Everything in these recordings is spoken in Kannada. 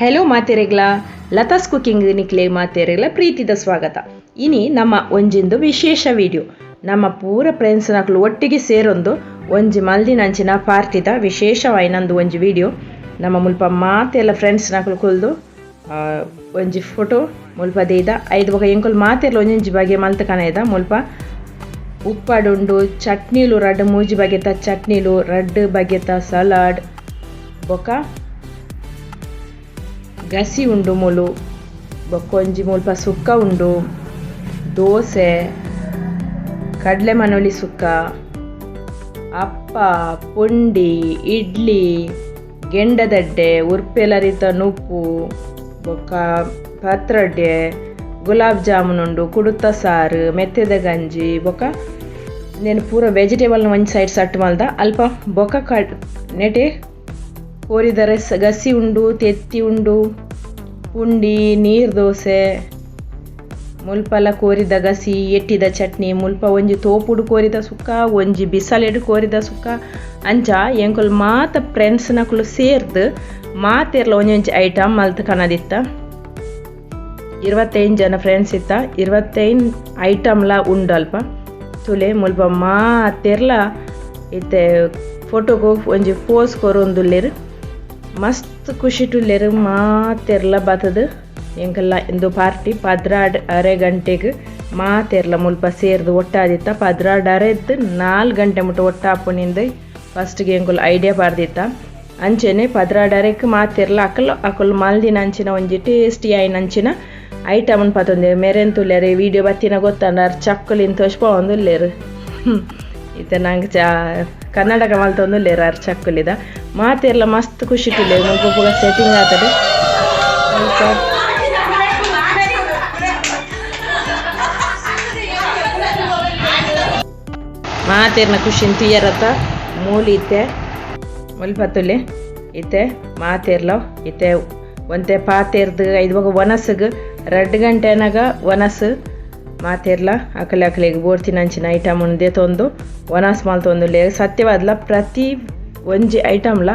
ಹೆಲೋ ಮಾತೆರೆಗ್ಲ. ಲತಾಸ್ ಕುಕಿಂಗ್ ನಿಕ್ಲೆ ಮಾತೆರೆಗ್ಲ ಪ್ರೀತಿದ ಸ್ವಾಗತ. ಇನಿ ನಮ್ಮ ಒಂಜಿಂದು ವಿಶೇಷ ವಿಡಿಯೋ. ನಮ್ಮ ಪೂರ ಫ್ರೆಂಡ್ಸ್ ನಕ್ಲು ಒಟ್ಟಿಗೆ ಸೇರೊಂದು ಒಂಜಿ ಮಲ್ದಿನಂಚಿನ ಪಾರ್ತಿದ ವಿಶೇಷವಾಯಿನಂದು ಒಂಜಿ ವಿಡಿಯೋ. ನಮ್ಮ ಮುಲ್ಪ ಮಾತೆಲ್ಲ ಫ್ರೆಂಡ್ಸ್ ನಕ್ಲು ಕುಲ್ದು ಒಂಜಿ ಫೋಟೋ ಮುಲ್ಪ ದೇದ ಐದು ಬಗೆ ಎಂಕುಲು ಮಾತೆಲ್ಲ ಒಂಜೊಂಜಿ ಬಗೆ ಮಲ್ತ್ ಕನೈದ ಮುಲ್ಪ ಉಪ್ಪಡುಂಡು, ಚಟ್ನಿಲು ರಡ್ಡ್, ಮೂಜಿ ಬಗೆತ ಚಟ್ನಿಲು, ರಡ್ಡ್ ಬಗೆತ ಸಲಾಡ್, ಬೊಕ ಗಸಿ ಉಂಡು ಮೊಲು ಬೊಕ್ಕೊಂಜಿ ಮುಲ್ಪ ಸುಕ್ಕ ಉಂಡು, ದೋಸೆ, ಕಡಲೆ ಮನೊಲಿ ಸುಕ್ಕ, ಅಪ್ಪ, ಪುಂಡಿ, ಇಡ್ಲಿ ಗೆಂಡದಡ್ಡೆ ಉರ್ಪೆಲರಿತ ನುಪ್ಪು, ಬೊಕ್ಕ ಪತ್ರಡ್ಡೆ, ಗುಲಾಬ್ ಜಾಮೂನ್ ಉಂಡು, ಕುಡುತ ಸಾರು, ಮೆತ್ತೆದ ಗಂಜಿ ಬೊಕ నేను ಪೂರ ವೆಜಿಟೇಬಲ್ನ ಒಂಜಿ ಸೈಡ್ ಸಟ್ ಮಲ್ದ, ಅಲ್ಪ ಬೊಕ ಕಡ್ ನೆಟೆ ಕೋರಿದ ರಸ ಗಸಿ ಉಂಡು, ತೆತ್ತಿ ಉಂಡು ಪುಂಡಿ ನೀರು ದೋಸೆ. ಮುಲ್ಪಲ ಕೋರಿದ ಗಸಿ, ಎಟ್ಟಿದ ಚಟ್ನಿ, ಮುಲ್ಪ ಒಂಜಿ ತೋಪುಡು ಕೋರಿದ ಸುಕ್ಕ, ಒಂಜಿ ಬಿಸಲೆಡು ಕೋರಿದ ಸುಕ್ಕ. ಅಂಚ ಎಂಕುಲು ಮಾತ ಫ್ರೆಂಡ್ಸ್ ನಕುಲು ಸೇರ್ದು ಮಾತೆರ್ಲ ಒಂಜೊಂಜಿ ಐಟಮ್ ಮಲ್ತ್ ಕನದಿತ್ತ ಇರುವತ್ತೈದು ಜನ ಫ್ರೆಂಡ್ಸ್ ಇತ್ತ. ಇರುವತ್ತೈದು ಐಟಮ್ಲ ಉಂಡು ಅಲ್ಪ ತುಲೆ ಮುಲ್ಪ ಮಾತೆರ್ಲ ಇತ್ತೆ ಫೋಟೋಗೋ ಒಂಜಿ ಪೋಸ್ ಕೊರೊಂದುಲ್ಲೆರ್ ಮಸ್ತ್ ಖುಷಿ ಟುಲ್ಲೆರ್ ಮಾತೆರ್ಲ ಬತ್ತದು ಎಂಕಲ್ಲ ಇಂದು ಪಾರ್ಟಿ ಪದ್ರಾಡ್ ಅರೆ ಗಂಟೆಗೆ ಮಾತೆರ್ಲ ಮುಲ್ಪ ಸೇರ್ದು ಒಟ್ಟಾದಿತ್ತ ಪದ್ರಾಡ್ ಅರೆದ್ದು ನಾಲ್ಕು ಗಂಟೆ ಮುಟ್ಟ ಒಟ್ಟಾಪುನಿಂದ ಫಸ್ಟ್ಗೆ ಎಂಕುಲು ಐಡಿಯಾ ಪಾರ್ದಿತ್ತ ಅಂಚೆನೆ ಪದ್ರಾಡ್ ಅರೆಕ್ ಮಾತೆರ್ಲ ಅಕಲ್ ಅಕಲ್ ಮಲ್ದಿನ ಅಂಚಿನ ಒಂಜಿ ಟೇಸ್ಟಿ ಆಯ್ನಂಚಿನ ಐಟಮನ್ ಪತ್ತೊಂದೆ ಮೆರೆನ್ ತುಲ್ಲೆರ್ ವಿಡಿಯೋ ಬತ್ತಿನ ಗೊತ್ತಂಡ ಚಕ್ಕಲಿನ ತೋಷ್ಪ ಒಂದುಲ್ಲೆರ್. ಇತ್ತೆ ನಂಗೆ ಚಾ ಕನ್ನಡಕ ಮಲ್ತೊಂದುಲ್ಲೆರ್ ಅರ್ ಚಕ್ಕುಲಿದ ಮಾತೆರ್ಲ ಮಸ್ತ್ ಖುಷಿ ಟುಲ್ಲೆರ್ ನಮಗೂ ಪೂರ ಸೆಟ್ಟಿಂಗ್ ಆತಡೆ ಮಾತೇರ್ನ ಖುಷಿನ್ ತುಯ್ಯರತ್ತ ಮೂಲಿ ಇತ್ತೆ ಮುಲ್ಪತ್ತುಲೆ ಇತ್ತೆ, ಮಾತೇರ್ಲ ಇತ್ತೆ. ಒಂತೆ ಪಾತೇರ್ದು ಐದು ಬಗ ರೆಡ್ ಗಂಟೆನಾಗ ಒನಸ್ ಮಾತೆರ್ಲ? ಅಕಲೆ ಅಕಲೆಗ್ ಬೋರ್ತಿನಂಚಿನ ಐಟಮ್ ಉಂದೆ ತೊಂದು ಒನಾಸ್ ಮಾಲ್ ತೊಂದು ಸತ್ಯವಾದ್ಲ? ಪ್ರತಿ ಒಂಜಿ ಐಟಮ್ಲ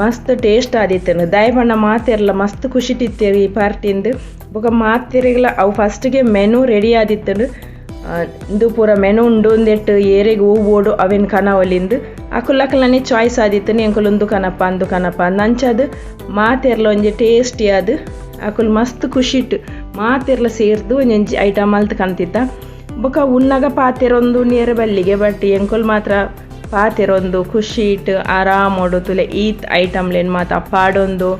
ಮಸ್ತ್ ಟೇಸ್ಟ್ ಆದಿತ್ತನು. ದಯಪಣ್ಣ ಮಾತೆರ್ಲ, ಮಸ್ತ್ ಖುಷಿ ತಿತ್ತೇರಿ ಈ ಪಾರ್ಟಿಂದು ಬೊಕ ಮಾತೆರೆಗ್ಲ, ಅವು ಫಸ್ಟ್ಗೆ ಮೆನು ರೆಡಿ ಆದಿತ್ತನು. ಇಂದು ಪೂರ ಮೆನು ಉಂಡು ಒಂದೆಟ್ಟು ಏರೆಗ್ ಹೂ ಅವಿನ ಅವೆನ್ ಕನವಲಿಂದು. ಅಕುಲ್ ಅಕಲನೆ ಚಾಯ್ಸ್ ಆದಿತ್ತು ಎಂಕುಲು ಉಂದು ಕನಪ, ಅಂದು ಕನಪ. ಅಂಚದು ಮಾತೆರ್ಲ ಒಂಜಿ ಟೇಸ್ಟಿ ಅದು ಅಕುಲ್ ಮಸ್ತ್ ಖುಷಿಟ್ ಮಾತೆರ್ಲ ಸೇರ್ದು ಒಂಜಿ ಐಟಮ್ ಮಲ್ತ್ ಕಂತಿತ್ತ ಬೊಕ ಉನ್ನಗ ಪಾತೆರೊಂದು ನೇರ ಬಲ್ಲಿಗೆ ಬಟ್ ಎಂಕುಲ್ ಮಾತ್ರ ಪಾತೆರೊಂದು ಇಟ್ಟು ಆರಾಮೋಡು ತುಲೆ ಈತ್ ಐಟಮ್ಲೇನು ಮಾತ ಪಾಡೊಂದು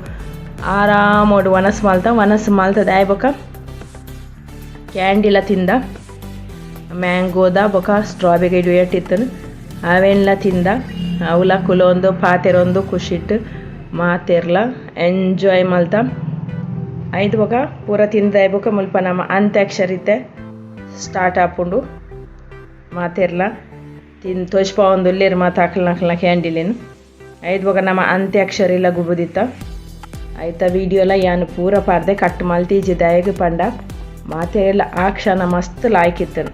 ಆರಾಮೋಡು ವನಸ್ ಮಾಲ್ತ, ವನಸ್ ಮಲ್ತದ ಆಯ್ ಬೊಕ ಕ್ಯಾಂಡಿಲ ತಿಂದ. ಮ್ಯಾಂಗೋದ ಬೊಕ ಸ್ಟ್ರಾಬೆರಿ ಡುಯಟ್ಟಿತ್ತನು ಅವೆಲ್ಲ ತಿಂದ. ಅವಲ ಕುಲೊಂದು ಪಾತೆರೊಂದು ಖುಷಿಟ್ಟು ಮಾತೆರ್ಲ ಎಂಜಾಯ್ ಮಲ್ತ. ಬೊಕ, ಪೂರ ತಿಂದ ಬೊಕ ಮುಲ್ಪ ನಮ್ಮ ಅಂತ್ಯಾಕ್ಷರಿತೆ ಸ್ಟಾರ್ಟ್ ಆಪುಂಡು. ಮಾತೆರ್ಲ, ತಿನ್ ತೋಜ್ಪ ಒಂದು ಉಲ್ಲೇರು ಮಾತು ಕ್ಯಾಂಡಿಲೇನು ಐದು ಬೊಕ ನಮ್ಮ ಅಂತ್ಯಾಕ್ಷರಿಲ ಗುಬುದಿತ್ತ ವೀಡಿಯೋ ಎಲ್ಲ ಯಾನು ಪೂರ ಪಾರ್ದೆ ಕಟ್ ಮಲ್ತೀಜಿ ದಯಗೆ ಪಂಡ. ಮಾತೆಲ್ಲ ಆ ಕ್ಷಣ ಮಸ್ತ್ ಲಾಯ್ಕಿತ್ತನು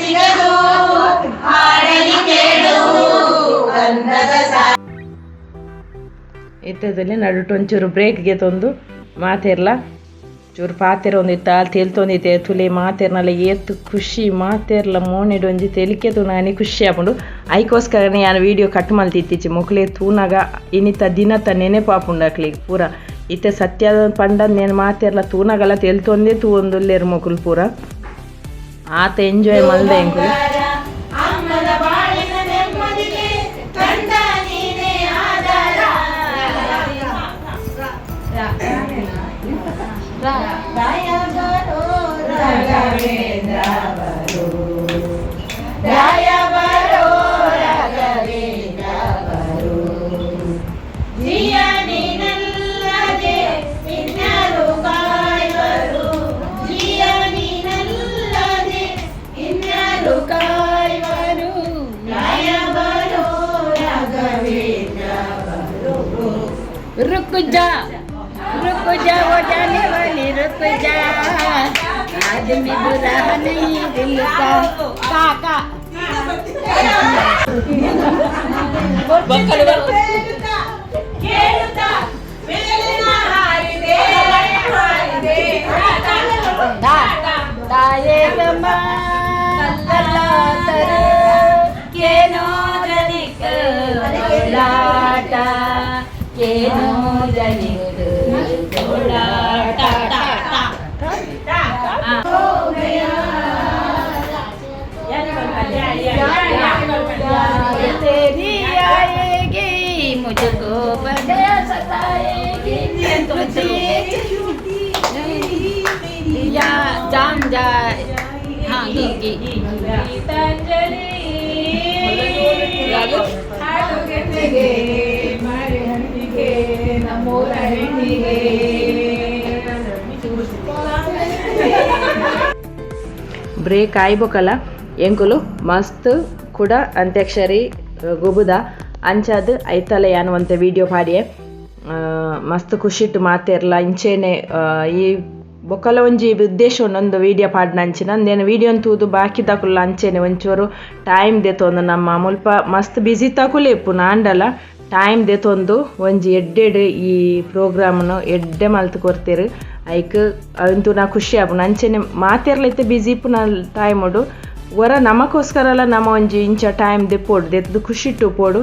ಸಿಗಲು ಹಾಡಲಿ ಕೇಳು ಇತ್ತದಲ್ಲಿ ನಡುಟು ಒಂಚೂರು ಬ್ರೇಕ್ಗೆ ತಂದು ಮಾತೆರ್ಲ. ಚೂರು ಪಾತೆರ ಒಂದಿತ್ತ ತೇಲ್ತೊಂದಿತ್ತೆ ತುಲೆ ಮಾತೆರ್ನಲ್ಲ ಏತು ಖುಷಿ, ಮಾತೆರ್ಲ ಒಂಜಿ ತೆಲಿಕೆ ತೂನಾನಿ ಖುಷಿ ಆಪುಂಡು ಐಕೋಸ್ಕರನೇ ನಾನು ವಿಡಿಯೋ ಕಟ್ ಮಲ್ತಿತ್ತೀಚಿ ಮೊಕ್ಲೆ ತೂನಾಗ ಇನ್ನಿತ್ತ ದಿನತ್ತ ನೆನೆಪಾಪುಂಡು ಅಕ್ಲಿಗೆ ಪೂರ. ಇತ್ತೆ ಸತ್ಯದ ಪಂಡ ನೇನು ಮಾತೆರ್ಲ ತೂನಗಲ ತೆಲ್ತೊಂದೆ ತೂ ಒಂದುಲ್ಲೇರು ಮೊಕುಲು ಪೂರ ಆತ ಎಂಜಾಯ್ ಮಲ್ದೆ ಎಂಕುಲು रुक जा रुक जा वो जाने वाली रुक जा आदमी बुरा नहीं दिल का काका ಕೇಳುತ್ತಾ ಮೇಲಿನ ಹಾರಿದೆ ಹಾರಿದೆ ತಾಯೇ ಗಮ ಕಲ್ಲಲಾತರು ಏನೋ ಜನಿಕ ಲಾಟ जान जाए हाँ की गीतांजलि ಬ್ರೇಕ್ ಆಯ್ಬೇಕಲ್ಲ ಎಂಕುಲು ಮಸ್ತ್ ಕೂಡ ಅಂತ್ಯಾಕ್ಷರಿ ಗೊಬುದ ಅಂಚಾದ ಐತಲೆ ಯಾನುವಂತ ವಿಡಿಯೋ ಪಾಡಿಯೆ. ಮಸ್ತ್ ಖುಷಿಟ್ಟು ಮಾತೇರ್ಲ. ಇಂಚೇನೆ ಈ ಬೊಕ್ಕಲ ಒಂಜಿ ಉದ್ದೇಶ ಒಂದೊಂದು ವಿಡಿಯೋ ಪಾಡ್ನ ಅಂಚಿನ. ಅಂದೇನು ವಿಡಿಯೋ ತೂದು ಬಾಕಿ ತಕುಲ್ಲ ಅಂಚೇನೆ ಒಂಚೂರು ಟೈಮ್ ದೆತೊಂದು ನಮ್ಮ ಮುಲ್ಪ ಮಸ್ತ್ ಬ್ಯುಸಿ ತಕುಲೆ ಇಪ್ಪು ನಾಂಡಲ. ಟೈಮ್ ದೆತೊಂದು ಒಂಜಿ ಎಡ್ಡೆಡ್ ಈ ಪ್ರೋಗ್ರಾಮ್ನು ಎಡ್ಡೆ ಮಲ್ತು ಕೊರ್ತೆರ್ ಐಕ್ ಅಂತು ನಾ ಖುಷಿ ಆಪುನ ಅಂಚೆನೆ ಮಾತೆರ್ಲ ಇತ್ತೆ ಇಪ್ಪು ಇಪ್ಪುನ ಟೈಮ್ ಉಡು ವರ ನಮಗೋಸ್ಕರಲ ನಮ್ಮ ಒಂಜಿ ಇಂಚ ಟೈಮ್ ದೆಪ್ಪೋಡು ದೆತ್ತು ಖುಷಿ ಇಟ್ಟು ಪೋಡು.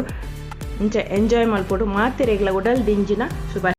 ಇಂಚ ಎಂಜಾಯ್ ಮಲ್ಪೋಡು. ಮಾತೆರೆಗ್ಲ ಉಡಲ್ ದಿಂಜಿನ ಶುಭ